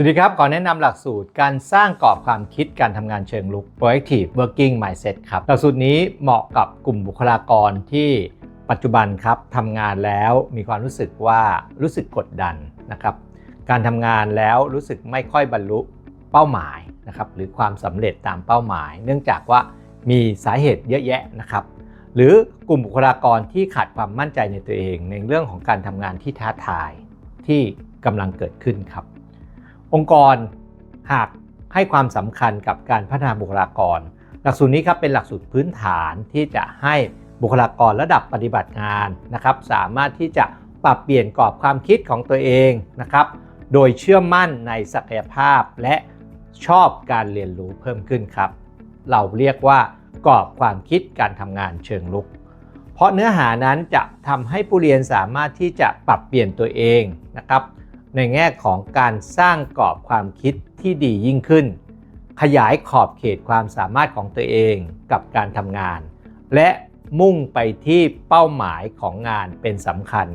สวัสดีครับ ขอแนะนำหลักสูตรการสร้างกรอบความคิดการทำงานเชิงลุก Proactive Working Mindset ครับ หลักสูตรนี้เหมาะกับกลุ่มบุคลากรที่ปัจจุบันครับทำงานแล้วมีความรู้สึกว่ารู้สึกกดดันนะครับ การทำงานแล้วรู้สึกไม่ค่อยบรรลุเป้าหมายนะครับ หรือความสำเร็จตามเป้าหมาย เนื่องจากว่ามีสาเหตุเยอะแยะนะครับ หรือกลุ่มบุคลากรที่ขาดความมั่นใจในตัวเอง ในเรื่องของการทำงานที่ท้าทายที่กำลังเกิดขึ้นครับ องค์กรหากให้ความสำคัญกับการพัฒนาบุคลากร หลักสูตรนี้ครับเป็นหลักสูตรพื้นฐานที่จะให้บุคลากรระดับปฏิบัติงานนะครับ สามารถที่จะปรับเปลี่ยนกรอบความคิดของตัวเองนะครับ โดยเชื่อมั่นในศักยภาพและชอบการเรียนรู้เพิ่มขึ้นครับ เราเรียกว่ากรอบความคิดการทำงานเชิงลุก เพราะเนื้อหานั้นจะทำให้ผู้เรียนสามารถที่จะปรับเปลี่ยนตัวเองนะครับ ในแง่ของการสร้างกรอบความคิดที่ดียิ่งขึ้น ขยายขอบเขตความสามารถของตัวเองกับการทำงาน และมุ่งไปที่เป้าหมายของงานเป็นสำคัญ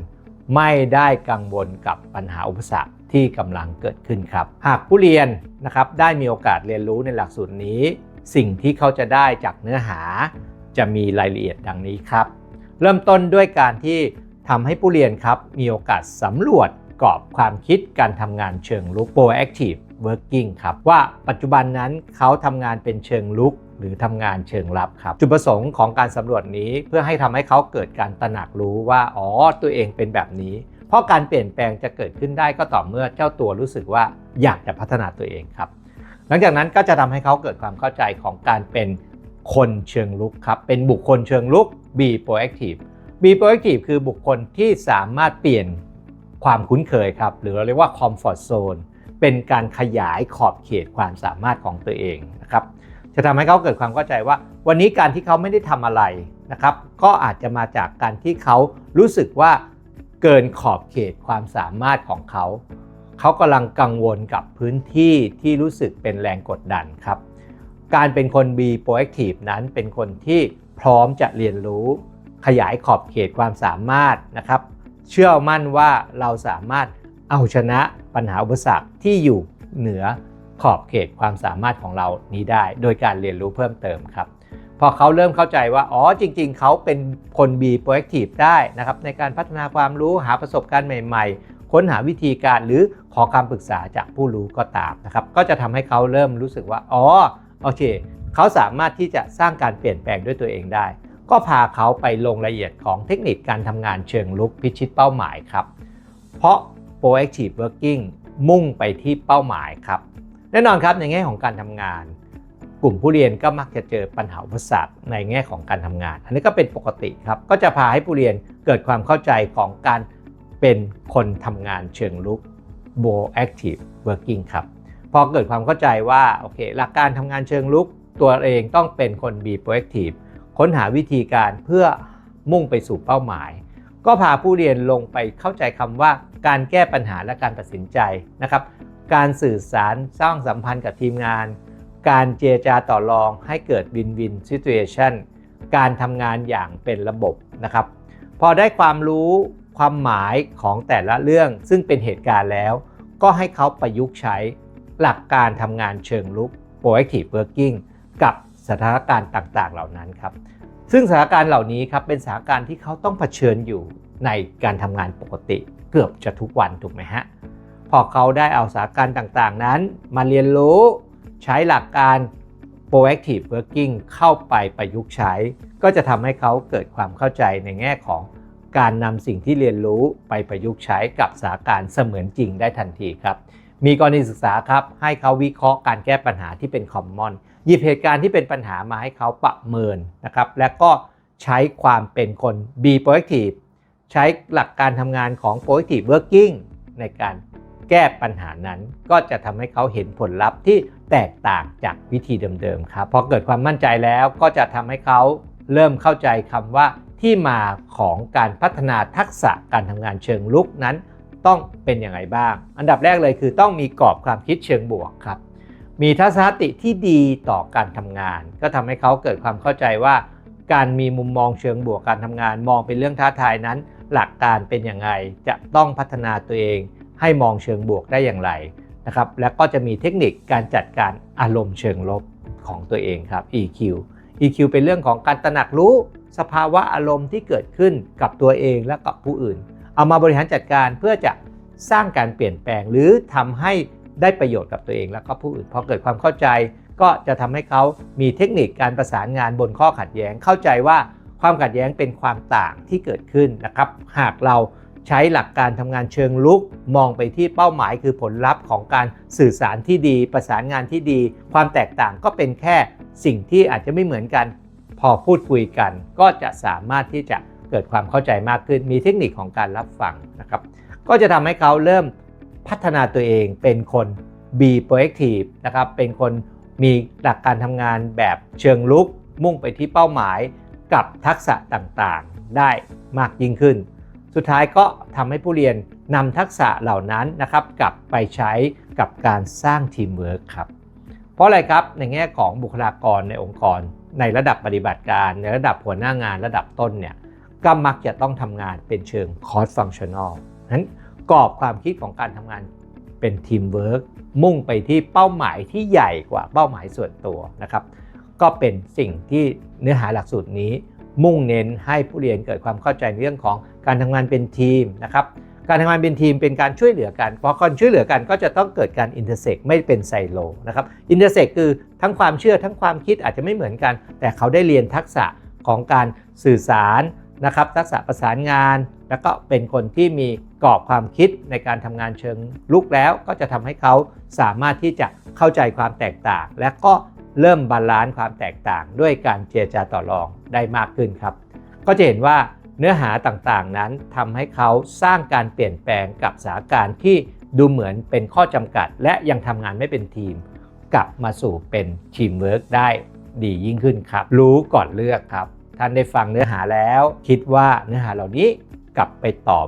ไม่ได้กังวลกับปัญหาอุปสรรคที่กำลังเกิดขึ้นครับ หากผู้เรียนนะครับได้มีโอกาสเรียนรู้ในหลักสูตรนี้ สิ่งที่เขาจะได้จากเนื้อหา จะมีรายละเอียดดังนี้ครับ เริ่มต้นด้วยการที่ทำให้ผู้เรียนครับมีโอกาสสำรวจ กรอบความคิดการทำงานเชิงลุก proactive working ครับว่าปัจจุบันนั้นเขาทำงานเป็นเชิงลุกหรือทำงานเชิงลับครับ จุดประสงค์ของการสำรวจนี้เพื่อให้ทำให้เขาเกิดการตระหนักรู้ว่าอ๋อตัวเองเป็นแบบนี้ เพราะการเปลี่ยนแปลงจะเกิดขึ้นได้ก็ต่อเมื่อเจ้าตัวรู้สึกว่าอยากจะพัฒนาตัวเองครับ หลังจากนั้นก็จะทำให้เขาเกิดความเข้าใจของการเป็นคนเชิงลุกครับ เป็นบุคคลเชิงลุก be proactive be proactive คือบุคคลที่สามารถเปลี่ยน ความคุ้นเคยครับ หรือเราเรียกว่า comfort zone เป็นการขยายขอบเขตความสามารถของตัวเองนะครับจะทำให้เขาเกิดความเข้าใจว่า วันนี้การที่เขาไม่ได้ทำอะไรนะครับ ก็อาจจะมาจากการที่เขารู้สึกว่าเกินขอบเขตความสามารถของเขา เขากำลังกังวลกับพื้นที่ที่รู้สึกเป็นแรงกดดันครับ การเป็นคน B proactive นั้นเป็นคนที่พร้อมจะเรียนรู้ ขยายขอบเขตความสามารถนะครับ เชื่อมั่นว่าเราสามารถเอาชนะปัญหาอุปสรรคที่อยู่เหนือขอบเขตความสามารถของเรานี้ได้ โดยการเรียนรู้เพิ่มเติมครับ พอเขาเริ่มเข้าใจว่า อ๋อจริง ๆ เขาเป็นคน B proactive ได้นะครับในการพัฒนาความรู้หาประสบการณ์ใหม่ ๆ ค้นหาวิธีการหรือขอคำปรึกษาจากผู้รู้ก็ตามนะครับก็จะทำให้เขาเริ่มรู้สึกว่า อ๋อโอเค เขาสามารถที่จะสร้างการเปลี่ยนแปลงด้วยตัวเองได้ ก็พาเขาไปลงรายละเอียดของเทคนิคการทำงานเชิงลุกพิชิตเป้าหมายครับ เพราะ proactive working มุ่งไปที่เป้าหมายครับ แน่นอนครับในแง่ของการทำงาน กลุ่มผู้เรียนก็มักจะเจอปัญหาอุปสรรคในแง่ของการทำงาน อันนี้ก็เป็นปกติครับ ก็จะพาให้ผู้เรียนเกิดความเข้าใจของการเป็นคนทำงานเชิงลุก proactive working ครับพอเกิดความเข้าใจว่าโอเคหลักการทำงานเชิงลุกตัวเองต้องเป็นคน be proactive ค้นหาวิธีการเพื่อมุ่งไปสู่เป้าหมาย ก็พาผู้เรียนลงไปเข้าใจคำว่าการแก้ปัญหาและการตัดสินใจนะครับ การสื่อสารสร้างสัมพันธ์กับทีมงาน การเจรจาต่อรองให้เกิดวินวินซิ t u a t i o n การทำงานอย่างเป็นระบบนะครับ พอได้ความรู้ความหมายของแต่ละเรื่องซึ่งเป็นเหตุการณ์แล้ว ก็ให้เขาประยุกต์ใช้หลักการทำงานเชิงลุก proactive working กับ สถานการณ์ต่างๆ เหล่านั้นครับ ซึ่งสถานการณ์เหล่านี้ครับเป็นสถานการณ์ที่เขาต้องเผชิญอยู่ในการทำงานปกติเกือบจะทุกวันถูกไหมฮะ พอเขาได้เอาสถานการณ์ต่างๆ นั้น มาเรียนรู้ใช้หลักการ proactive working เข้าไปประยุกต์ใช้ ก็จะทำให้เขาเกิดความเข้าใจในแง่ของการนำสิ่งที่เรียนรู้ไปประยุกต์ใช้กับสถานการณ์เสมือนจริงได้ทันทีครับ มีกรณีศึกษาครับ ให้เขาวิเคราะห์การแก้ปัญหาที่เป็น common หยิบเหตุการณ์ที่เป็นปัญหามาให้เขาประเมินนะครับ และก็ใช้ความเป็นคน be proactive ใช้หลักการทำงานของ proactive working ในการแก้ปัญหานั้น ก็จะทำให้เขาเห็นผลลัพธ์ที่แตกต่างจากวิธีเดิมๆครับพอเกิดความมั่นใจแล้วก็จะทำให้เขาเริ่มเข้าใจคำว่าที่มาของการพัฒนาทักษะการทำงานเชิงลุกนั้น ต้องเป็นอย่างไรบ้าง อันดับแรกเลยคือต้องมีกรอบความคิดเชิงบวกครับ มีทัศนคติที่ดีต่อการทำงาน ก็ทำให้เขาเกิดความเข้าใจว่า การมีมุมมองเชิงบวกการทำงาน มองเป็นเรื่องท้าทายนั้น หลักการเป็นอย่างไรจะต้องพัฒนาตัวเอง ให้มองเชิงบวกได้อย่างไรนะครับ และก็จะมีเทคนิคการจัดการอารมณ์เชิงลบของตัวเองครับ EQ EQ เป็นเรื่องของการตระหนักรู้สภาวะอารมณ์ที่เกิดขึ้นกับตัวเองและกับผู้อื่น เอามาบริหารจัดการเพื่อจะสร้างการเปลี่ยนแปลง หรือทำให้ได้ประโยชน์กับตัวเองและก็ผู้อื่นพอเกิดความเข้าใจ ก็จะทำให้เขามีเทคนิคการประสานงานบนข้อขัดแย้งเข้าใจว่าความขัดแย้งเป็นความต่างที่เกิดขึ้นนะครับ หากเราใช้หลักการทำงานเชิงลุก มองไปที่เป้าหมายคือผลลัพธ์ของการสื่อสารที่ดี ประสานงานที่ดี ความแตกต่างก็เป็นแค่สิ่งที่อาจจะไม่เหมือนกัน พอพูดคุยกัน ก็จะสามารถที่จะ เกิดความเข้าใจมากขึ้น มีเทคนิคของการรับฟังนะครับ ก็จะทำให้เขาเริ่มพัฒนาตัวเองเป็นคน be proactive นะครับ เป็นคนมีหลักการทำงานแบบเชิงลุก มุ่งไปที่เป้าหมายกับทักษะต่างๆ ได้มากยิ่งขึ้น สุดท้ายก็ทำให้ผู้เรียนนำทักษะเหล่านั้นนะครับ กลับไปใช้กับการสร้างทีมเวิร์คครับ เพราะอะไรครับในแง่ของบุคลากรในองค์กร ในระดับปฏิบัติการ ในระดับหัวหน้างานระดับต้นเนี่ย ก็มักจะต้องทำงานเป็นเชิงคอร์สฟังชั่นอลนั้นกรอบความคิดของการทำงานเป็นทีมเวิร์กมุ่งไปที่เป้าหมายที่ใหญ่กว่าเป้าหมายส่วนตัวนะครับ ก็เป็นสิ่งที่เนื้อหาหลักสูตรนี้ มุ่งเน้นให้ผู้เรียนเกิดความเข้าใจในเรื่องของการทำงานเป็นทีมนะครับการทำงานเป็นทีมเป็นการช่วยเหลือกัน เพราะการช่วยเหลือกันก็จะต้องเกิดการอินเตอร์เซ็กไม่เป็นไซโลนะครับอินเตอร์เซ็กคือทั้งความเชื่อทั้งความคิดอาจจะไม่เหมือนกัน แต่เขาได้เรียนทักษะของการสื่อสาร นะครับทักษะประสานงาน แล้วก็เป็นคนที่มีกรอบความคิดในการทำงานเชิงลุกแล้ว ก็จะทำให้เขาสามารถที่จะเข้าใจความแตกต่าง และก็เริ่มบาลานซ์ความแตกต่าง ด้วยการเจรจาต่อรองได้มากขึ้นครับ ก็จะเห็นว่าเนื้อหาต่างๆนั้นทำให้เขาสร้างการเปลี่ยนแปลงกับสถานการณ์ที่ดูเหมือนเป็นข้อจำกัด และยังทำงานไม่เป็นทีม กลับมาสู่เป็นทีมเวิร์กได้ดียิ่งขึ้นครับ รู้ก่อนเลือกครับ ท่านได้ฟังเนื้อหาแล้ว คิดว่าเนื้อหาเหล่านี้กลับไปตอบ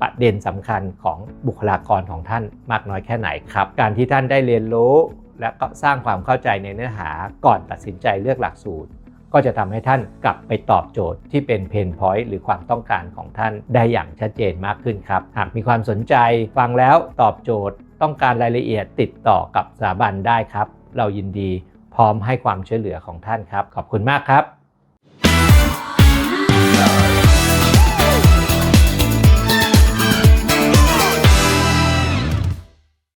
ประเด็นสำคัญของบุคลากรของท่านมากน้อยแค่ไหนครับ การที่ท่านได้เรียนรู้ และก็สร้างความเข้าใจในเนื้อหาก่อนตัดสินใจเลือกหลักสูตร ก็จะทำให้ท่านกลับไปตอบโจทย์ที่เป็นเพนพอยต์หรือความต้องการของท่านได้อย่างชัดเจนมากขึ้นครับ หากมีความสนใจฟังแล้วตอบโจทย์ ต้องการรายละเอียดติดต่อกับสถาบันได้ครับ เรายินดีพร้อมให้ความช่วยเหลือของท่านครับ ขอบคุณมากครับ